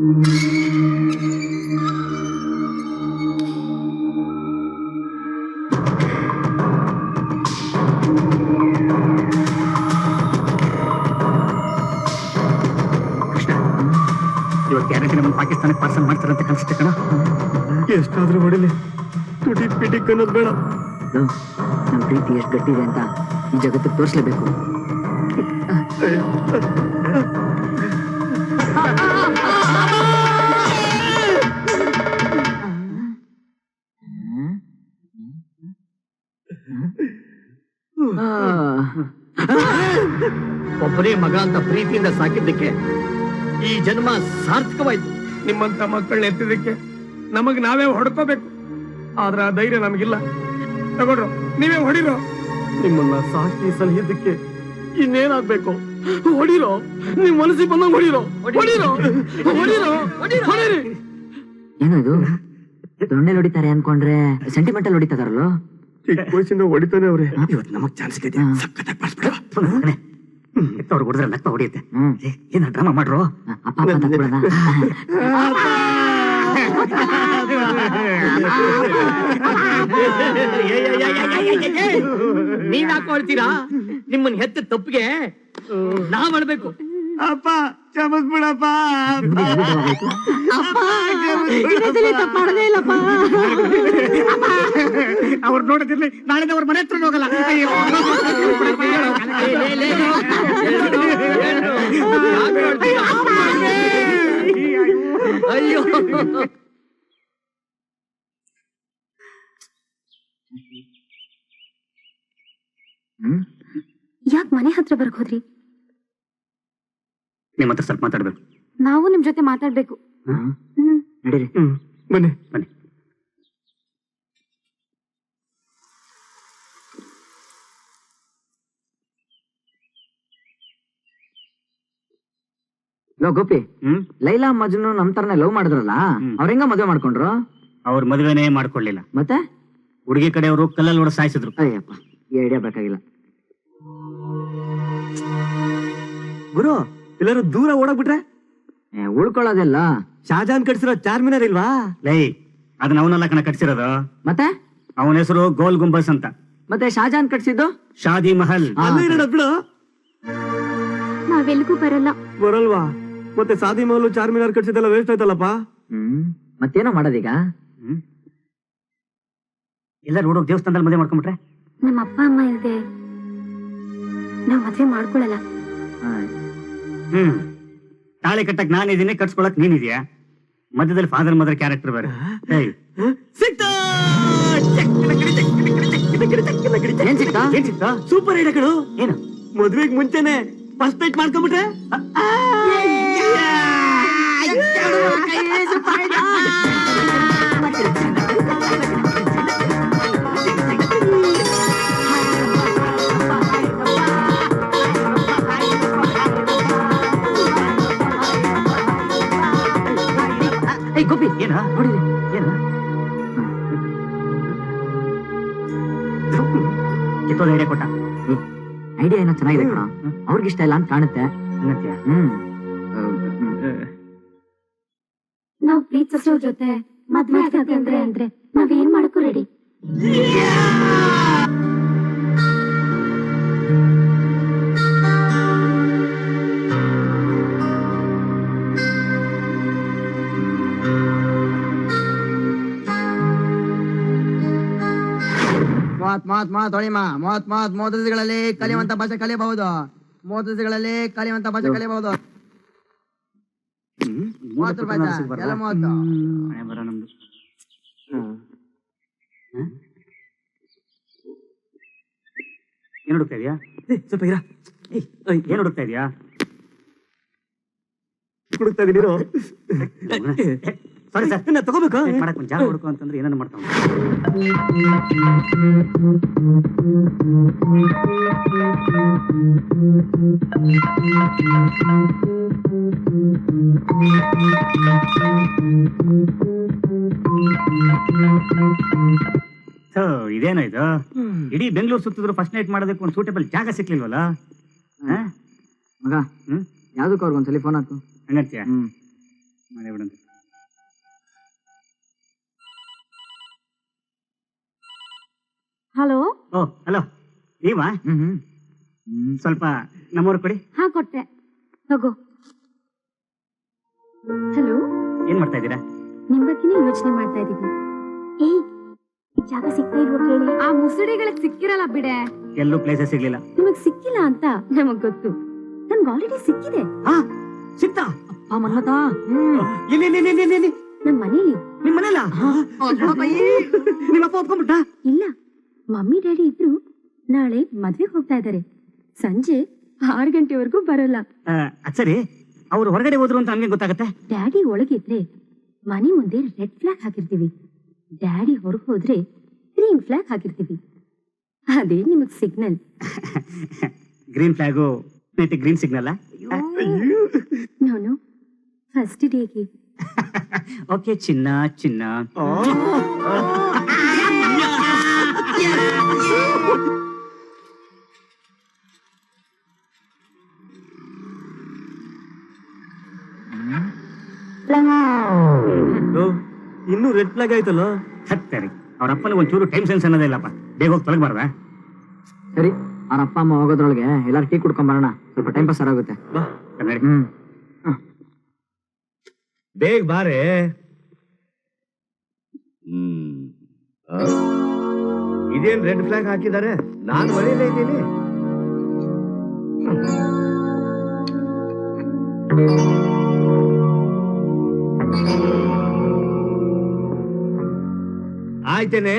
ಇವತ್ತು ಯಾರಕ್ಕೆ ನಮ್ಮ ಪಾಕಿಸ್ತಾನಕ್ಕೆ ಪಾರ್ಸಲ್ ಮಾಡ್ತಾರಂತ ಕನ್ಸುತ್ತೆ ಕಣ. ಎಷ್ಟಾದ್ರೂ ಹೊಡಿಲಿ. ತುಟಿ ಪಿಟಿ ಕನ್ನೋದು ಬೇಡ. ಲೋ, ನಮ್ ಪ್ರೀತಿ ಎಷ್ಟು ಗಟ್ಟಿದೆ ಅಂತ ಈ ಜಗತ್ತಿಗೆ ತೋರಿಸ್ಲೇಬೇಕು. ಒಬ್ಬನೇ ಮಗ ಅಂತ ಪ್ರೀತಿಯಿಂದ ಸಾಕಿದ್ದಕ್ಕೆ ಈ ಜನ್ಮ ಸಾರ್ಥಕವಾಯ್ತು. ನಿಮ್ಮಂತ ಮಕ್ಕಳನ್ನ ಎತ್ತಿದ್ದಕ್ಕೆ ನಮಗ್ ನಾವೇ ಹೊಡ್ಕೋಬೇಕು. ಆದ್ರೆ ಆ ಧೈರ್ಯ ನಮಗಿಲ್ಲ. ತಗೊಳ್ರು ನೀವೇ ಹೊಡಿರೋ. ನಿಮ್ಮನ್ನ ಸಾಕಿ ಸಲಹಿದ್ದಕ್ಕೆ ಇನ್ನೇನಾಗ್ಬೇಕು? ಹೊಡಿರೋ ನಿಮ್ ಮನಸ್ಸಿಗೆ ಬಂದಂಗ್ ಹೊಡಿರೋ. ಹೊಡಿರೋ ಹೊಡಿರೋ ಹೊಡಿರಿ. ಏನದು? ದೊಣ್ಣೆ ಹೊಡಿತಾರೆ ಅನ್ಕೊಂಡ್ರೆ ಸೆಂಟಿಮೆಂಟಲ್ ಹೊಡಿತಾರಲ್ಲೋ ಚಿಕ್ಕ ವಯಸ್ಸಿಂದ ಹೊಡಿತಾನೆ ಅವ್ರೆ. ಇವತ್ತು ನಮಗ್ ಚಾನ್ಸ್ ಇದೆ ಹ್ಮ್. ಸಖತ್ತಾಗಿ ಪಾಡ್ಸ್ಬಿಡ ಅವ್ರು ಹೊಡೆದ್ರೆ ನಕ್ಕ ಹೊಡಿಯುತ್ತೆ ಹ್ಮ್ ಏ, ಏನ ಡ್ರಾಮಾ ಮಾಡ್ರು ಅಪ್ಪ ಅಪ್ಪ ತಕ್ಬಿಡೋಣ ನೀವ್ ಹಾಕೊಳ್ತೀರಾ ನಿಮ್ಮನ್ ಹೆತ್ತ ತಪ್ಪಿಗೆ ನಾವ್ ಅಳ್ಬೇಕು ಅಪ್ಪ ಕ್ಷಮಿಸ್ಬಿಡಪ್ಪ ಅವ್ರು ನೋಡದಿರ್ಲಿ ನಾಳೆ ಅವ್ರ ಮನೆ ಹತ್ರ ಹೋಗಲ್ಲ. ಅಯ್ಯೋ. ಯಾಕೆ ಮನೆ ಹತ್ರ ಬರಕ್ ಹೋದ್ರಿ? ನಿಮ್ಮ ಹತ್ರ ಸ್ವಲ್ಪ ಮಾತಾಡ್ಬೇಕು. ನಾವು ನಿಮ್ ಜೊತೆ ಮಾತಾಡ್ಬೇಕು. ಹ್ಮ್. ಹ್ಮ್. ನಡೀರಿ. ಹ್ಮ್ ಬನ್ನಿ. ಬನ್ನಿ. ಲೋ ಗೋಪಿ. ಹ್ಮ್? ಲೈಲಾ ಮಜ್ನು ನಮ್ ತರನೇ ಲವ್ ಮಾಡಿದ್ರಲ್ಲ. ಅವ್ರ ಹೆಂಗ ಮದ್ವೆ ಮಾಡ್ಕೊಂಡ್ರು? ಅವ್ರ ಮದುವೆನೇ ಮಾಡ್ಕೊಳ್ಳಿಲ್ಲ ಮತ್ತೆ? ಹುಡುಗಿ ಕಡೆಯವರು ಕಲ್ಲಲ್ಲಿ ಹೊಡೆದು ಸಾಯಿಸಿದ್ರು. ಅಯ್ಯಪ್ಪ ಈ ಐಡಿಯಾ ಬೇಕಾಗಿಲ್ಲ. ಗುರು ಎಲ್ಲರೂ ದೂರ ಓಡೋಗ್ಬಿಟ್ರೆ? ಉಳ್ಕೊಳ್ಳೋದೆಲ್ಲ ಶಾಜಾನ್ ಕಟ್ಸಿರೋ ಚಾರ್ಮಿನಾರ್ ಇಲ್ವಾ? ಲೈ ಅದನ್ನ ಅವನಲ್ಲ ಕಣ ಕಟ್ಸಿರೋದು. ಮತ್ತೆ? ಅವನ ಹೆಸರು ಗೋಲ್ ಗುಂಬಸ್ ಅಂತ. ಮತ್ತೆ ಶಾಜಾನ್ ಕಟ್ಸಿದ್ದು? ಶಾದಿ ಮಹಲ್. ಬಿಡು. ನಾವೆಲ್ಗೂ ಬರಲ್ಲ. ಬರಲ್ವಾ? ಮತ್ತೆ ಶಾದಿ ಮಹಲ್ ಚಾರ್ಮಿನಾರ್ ಕಟ್ಸಿದ್ದೆಲ್ಲ ವೇಸ್ಟ್ ಆಯ್ತಲ್ಲಪ್ಪ? ಹ್ಮ್. ಮತ್ತೇನೋ ಮಾಡೋದೀಗ? ಹ್ಮ್. ಎಲ್ಲ ರೋಡ್ ದೇವಸ್ಥಾನದಲ್ಲಿ ಮದುವೆ ಮಾಡ್ಕೊಂಡ್ಬಿಟ್ರೆ ನಮ್ಮ ಅಪ್ಪ ಅಮ್ಮ ಇಲ್ದೆ ನಾವ್ ಮದ್ವೆ ಮಾಡ್ಕೊಳಲ್ಲ ಆ, ಹ್ಮ್ ತಾಳಿ ಕಟ್ಟಕ್ ನಾನು ಇದೀನಿ ಕಟ್ಸ್ಕೊಳಕ್ ನೀನಿದ್ಯಾ ಮಧ್ಯದಲ್ಲಿ ಫಾದರ್ ಮದರ್ ಕ್ಯಾರೆಕ್ಟರ್ ಬೇರೆ ಸೂಪರ್ ಐಡಿಯಾ ಏನು ಮದ್ವೆಗ್ ಮುಂಚೆನೆ ಫಸ್ಟ್ ನೈಟ್ ಮಾಡ್ಕೊಂಡ್ಬಿಟ್ರೆ ಏಯ್ ಅವ್ರಿಗಿಷ್ಟ ಇಲ್ಲ ಅಂತ ಕಾಣುತ್ತೆ. ಹಂಗಂತ್ಯಾ? ಹ್ಮ್. ನಾವ್ ಪ್ರೀತಿಸೋ ಜೊತೆ ಮದ್ವೆ ಆಗತ್ತೆ ಅಂದ್ರೆ ಅಂದ್ರೆ ನಾವೇನ್ ಮಾಡಕ್ಕೂ ರೆಡಿ ಮಾತ್ ಮಾತ್ ಮೂವತ್ ಹೊಳಿಮ. ಮಾತ್ ಮಾತ್ ಮೋದಿಗಳಲ್ಲಿ ಕಲಿಯುವಂತ ಭಾಷೆ ಕಲಿಯಬಹುದು. ಮೂವತ್ತು ದಿವಸಗಳಲ್ಲಿ ಕಲಿಯುವಂತ ಭಾಷೆ ಕಲಿಯಬಹುದು. ಮೂವತ್ತು ಎಲ್ಲ ಮೂವತ್ತು. ಏನ್ ಹುಡುಕ್ತಾ ಇದೀಯಾ? ಸ್ವಲ್ಪ ಇರ. ಏನ್ ಹುಡುಕ್ತಾ ಇದೆಯಾ? ಹುಡುಕ್ತಾ ಇದೀನಿ ಸರಿ ಸಾರಿ. ಸರ್ ತಗೋಬೇಕು? ತಗೋಬೇಕಾ ಮಾಡಕ್ ಜಾಗ ಹುಡುಕು ಅಂತಂದ್ರೆ ಏನನ್ನ ಮಾಡ್ತಾವ ಸೊ ಇದೇನೋ ಇದು ಇಡೀ ಬೆಂಗಳೂರು ಸುತ್ತಿದ್ರು ಫಸ್ಟ್ ನೈಟ್ ಮಾಡೋದಕ್ಕೆ ಒಂದು ಸೂಟೇಬಲ್ ಜಾಗ ಸಿಕ್ಲಿಲ್ವಲ್ಲ? ಮಗ ಹ್ಮ್? ಯಾವ್ದಕ್ಕೆ ಅವ್ರಿಗೊಂದ್ಸಲಿ ಫೋನ್ ಹಾಕು. ಹಂಗಂತೀಯ? ಹ್ಮ್. ಮಾಡೇ ಬಿಡಂತ ಹಲೋ ಓ ಹಲೋ ನೀವಾ? ಹ್ಮ್. ಸ್ವಲ್ಪ ನಮ್ಮವ್ರ ಕೊಡಿ. ಹಾ ಕೊಟ್ಟೆ. ಹೋಗೋ. ಹಲೋ? ಏನ್ ಮಾಡ್ತಾ ಇದ್ದೀರಾ? ನಿಮ್ ಬಗ್ಗೆನೇ ಯೋಚನೆ ಮಾಡ್ತಾ ಇದೀವಿ ಏ ಜಾಗ ಸಿಗ್ತಾ ಇಲ್ವೋ ಕೇಳಿ. ಆ ಮುಸುಡಿಗಳಿಗೆ ಸಿಕ್ಕಿರಲ್ಲ ಬಿಡೆ. ಎಲ್ಲೂ ಪ್ಲೇಸಸ್ ಸಿಗ್ಲಿಲ್ಲ. ನಿಮಗ್ ಸಿಕ್ಕಿಲ್ಲ ಅಂತ ನಮಗ್ ಗೊತ್ತು. ನಮ್ಗೆ ಆಲ್ರೆಡಿ ಸಿಕ್ಕಿದೆ. ಹಾ ಸಿಕ್ತಾ? ಆ ಮನ್ಮತ ಹ್ಮ್. ಇಲ್ಲಿ ಇಲ್ಲಿ ಇಲ್ಲಿ ಇಲ್ಲಿ, ಇಲ್ಲಿ. ನಮ್ ಮನೇಲಿ. ನಿಮ್ ಮನೆಯಲ್ಲ ನಿಮ್ಮ ಅಪ್ಪ ಒಪ್ಕೊಂಡ್ಬಿಟ್ಟ ಇಲ್ಲ. ಮಮ್ಮಿ ಡ್ಯಾಡಿ ಇಬ್ರು ನಾಳೆ ಮದ್ವೆಗ್ ಹೋಗ್ತಾ ಇದಾರೆ. ಸಂಜೆ ಆರು ಗಂಟೆವರೆಗೂ ಬರಲ್ಲ. ಅದ್ ಸರಿ. ಅವ್ರು ಹೊರಗಡೆ ಹೋದ್ರು ಅಂತ ನಮ್ಗೆ ಗೊತ್ತಾಗತ್ತೆ? ಡ್ಯಾಡಿ ಒಳಗಿದ್ರೆ ಮನೆ ಮುಂದೆ ರೆಡ್ ಫ್ಲಾಗ್ ಹಾಕಿರ್ತೀವಿ. ಡ್ಯಾಡಿ ಹೊರಗೆ ಹೋದ್ರೆ ಗ್ರೀನ್ ಫ್ಲಾಗ್ ಹಾಕಿರ್ತೀವಿ. ಅದೇ ನಿಮಗ್ signal. Green flag green signal ನೋನು first ಡೇಗೆ ಓಕೆ ಚಿನ್ನ ಚಿನ್ನ. ಇನ್ನು ರೆಡ್ ಫ್ಲಾಗ್ ಆಯ್ತಲ್ಲ? ಸರಿ ಅವ್ರ ಅಪ್ಪನಿಗೆ ಒಂಚೂರು ಟೈಮ್ ಸೆನ್ಸ್ ಅನ್ನೋದೇ ಇಲ್ಲಪ್ಪ. ಬೇಗ ಹೋಗಿ ತೊಲಗಬಾರ್ದ ಸರಿ ಅವ್ರ ಅಪ್ಪ ಅಮ್ಮ ಹೋಗೋದ್ರೊಳಗೆ ಎಲ್ಲಾರು ಟೀ ಕುಡ್ಕೊಂಡ್ ಬರೋಣ. ಸ್ವಲ್ಪ ಟೈಮ್ ಪಾಸ್ ಆಗುತ್ತೆ ಹ್ಮ್. ಬೇಗ ಬಾರೆ. ಇದೇನ್ ರೆಡ್ ಫ್ಲಾಗ್ ಹಾಕಿದ್ದಾರೆ? ನಾನು ಮನೆಯಲ್ಲೇ ಇದ್ದೀನಿ. ಆಯ್ತೇನೆ?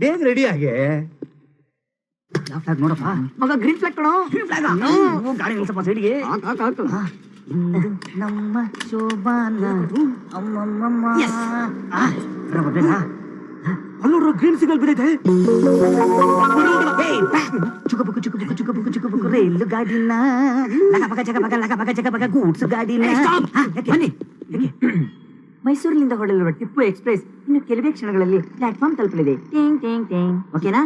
ಬೇಗ ರೆಡಿ ಆಗಿ. ನೋಡಪ್ಪ? ಮಗ ಗ್ರೀನ್ ಫ್ಲಾಗ್ ಕಣೋ. ಗ್ರೀನ್ ಫ್ಲಾಗ್ ಗಾಡಿ ಸೈಡ್ಗೆ ನಮ್ಮ ಶೋಭಾನ. ಅಮ್ಮಮ್ಮಮ್ಮ. ಅಲ್ಲೋಡ್ರ ಗ್ರೀನ್ ಸಿಗಲ್ ಬಿದ್ದೈತೆ ಏಯ್, ಬಾ. ಚುಕ ಬುಕು ಚುಕ ಬುಕು ಚುಕ ಬುಕು ಚುಕ ಬುಕು ರೈಲು ಗಾಡಿನ. ಲಗ ಬಗ ಜಗ ಬಗ ಲಗ ಬಗ ಜಗ ಬಗ ಗೂಡ್ಸ್ ಗಾಡಿನ? ಬನ್ನಿ? ಮೈಸೂರಿನಿಂದ ಹೊರಡಲಿರುವ ಟಿಪ್ಪು ಎಕ್ಸ್ಪ್ರೆಸ್ ಇನ್ನು ಕೆಲವೇ ಕ್ಷಣಗಳಲ್ಲಿ ಪ್ಲಾಟ್ಫಾರ್ಮ್ ತಲುಪಲಿದೆ. ಟೇಂಗ್ ಟೇಂಗ್ ಟೇಂಗ್. ಓಕೆನಾ?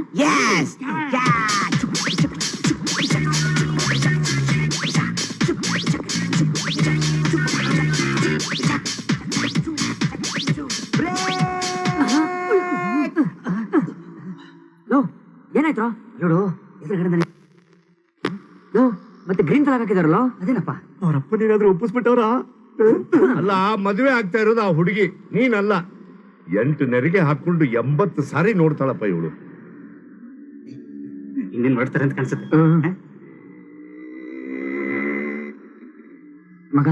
ಏನಾಯ್ತು? ನೋಡು ಎದುರುಗಡೆ ಮತ್ತೆ ಗ್ರೀನ್ ಕಲರ್ ಹಾಕಿದಾರಲ್ಲ? ಅದೇನಪ್ಪ? ಅವ್ರ ಅಪ್ಪನೇನಾದ್ರೂ ಒಪ್ಪಿಸ್ಬಿಟ್ಟವ್ರ? ಅಲ್ಲ ಮದುವೆ ಆಗ್ತಾ ಇರೋದು ಆ ಹುಡುಗಿ. ನೀನಲ್ಲ. ಎಂಟು ನೆರಿಗೆ ಹಾಕೊಂಡು ಎಂಬತ್ತು ಸಾರಿ ನೋಡ್ತಾಳಪ್ಪ ಇವಳು. ಇನ್ನೇನ್ ಮಾಡ್ತಾರೆ ಅಂತ ಕಾಣಿಸುತ್ತೆ? ಮಗ.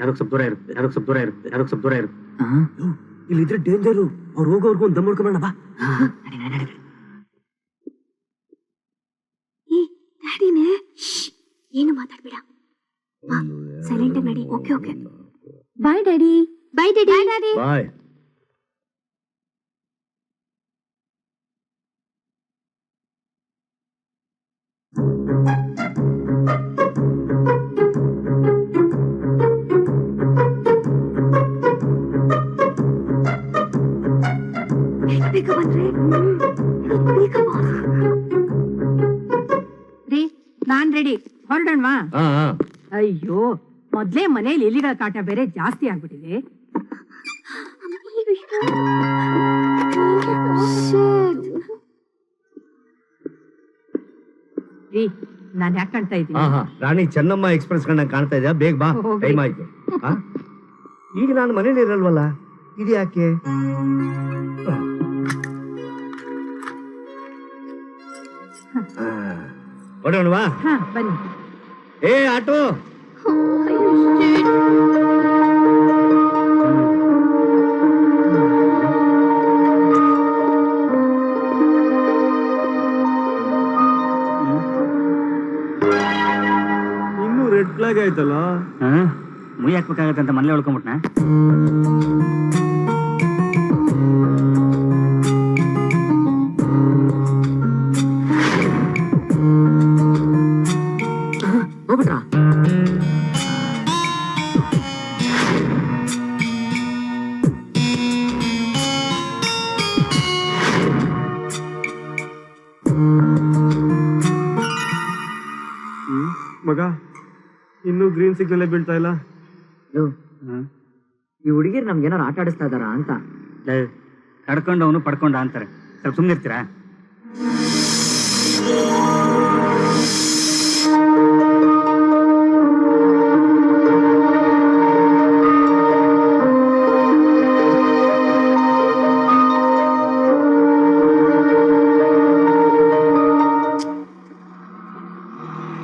ಯಾರೋ ಸ್ವಲ್ಪ ದೂರ ಇರುತ್ತೆ ಯಾರೋ ಸ್ವಲ್ಪ ದೂರ ಇರುತ್ತೆ ಯಾರೋ ಸ್ವಲ್ಪ ದೂರ ಇರುತ್ತೆ ಇಲ್ಲಿದ್ರೆ ಡೇಂಜರು ಅವ್ರು ಹೋಗೋರ್ಗು ಒಂದು ದಮ್ ಬಾ. ಏನು ಮಾತಾಡ್ಬೇಡ. ಸೈಲೆಂಟ್ ಆಗಿ ನಡಿ. Okay okay. Bye daddy bye daddy daddy bye ಬೇಗ ಬಂದ್ರೆ? ಬೇಗ ಬಾ. ರೀ ನಾನ್ ರೆಡಿ ಹೊರಡೋಣವಾ? ಹಾ ಹಾ. ಅಯ್ಯೋ ಮೊದ್ಲೇ ಮನೇಲಿ ಎಲಿಗಳ ಕಾಟ ಬೇರೆ ಜಾಸ್ತಿ ಆಗ್ಬಿಟ್ಟಿದೆ. ರೀ ನಾನ್ ಯಾಕೆ ಕಾಣ್ತಾ ಹಾ ಇದ್ದೀನಿ? ಹಾ ರಾಣಿ ಚೆನ್ನಮ್ಮ ಎಕ್ಸ್ಪ್ರೆಸ್ ಕಂಡ ಕಾಣ್ತಾ ಇದೆಯಾ? ಬೇಗ ಬಾ ಹೋಗ್ಲಿ. ಟೈಮ್ ಆಯ್ತು. ಆ? ಈಗ ನಾನು ಮನೇಲಿ ಇರಲ್ವಲ್ಲ? ಇದು ಯಾಕೆ? ಹಾ ಬನ್ನಿ. ಏ ಆಟೋ. ಇನ್ನೂ ರೆಡ್ ಫ್ಲಾಗ್ ಆಯ್ತಲ್ಲ? ಮುಯ್ಯಾಕ್ಬೇಕಾಗತ್ತೆ ಮುಯ್ ಹಾಕ್ಬೇಕಾಗತ್ತೆ ಅಂತ ಮನೇಲಿ ಉಳ್ಕೊಂಬಿಟ್ನ ಮಗ ಇನ್ನೂ ಗ್ರೀನ್ ಸಿಗ್ನಲ್ಲೇ ಬೀಳ್ತಾ ಇಲ್ಲ. ಈ ಹುಡುಗಿರ್ ನಮ್ಗೆ ಏನಾರು ಆಟ ಆಡಿಸ್ತಾ ಇದಾರ ಅಂತ? ಕಡ್ಕೊಂಡವನು ಪಡ್ಕೊಂಡ ಅಂತಾರೆ. ಸ್ವಲ್ಪ ಸುಮ್ಮನೆ ಇರ್ತೀರಾ?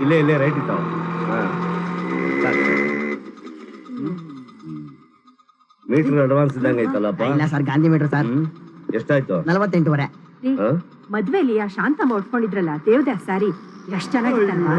ಇಲ್ಲೇ ಇಲ್ಲೇ ರೈಟ್ ಇತ್ತು ಮೀಟರ್ ಅಡ್ವಾನ್ಸ್ ಇದ್ದಂಗೆ ಐತಲ್ಲಪ್ಪ? ಇಲ್ಲ ಸರ್ ಗಾಂಧಿ ಮೀಟರ್ ಸರ್. ಎಷ್ಟಾಯ್ತು? ನಲವತ್ತೆಂಟುವರೆ? ಮದ್ವೆಲಿ ಆ ಶಾಂತಮ್ಮ ಉಟ್ಕೊಂಡಿದ್ರಲ್ಲ ದೇವದಾಸ್ ಸಾರಿ ಎಷ್ಟ್ ಚೆನ್ನಾಗಿತ್ತಲ್ವಾ?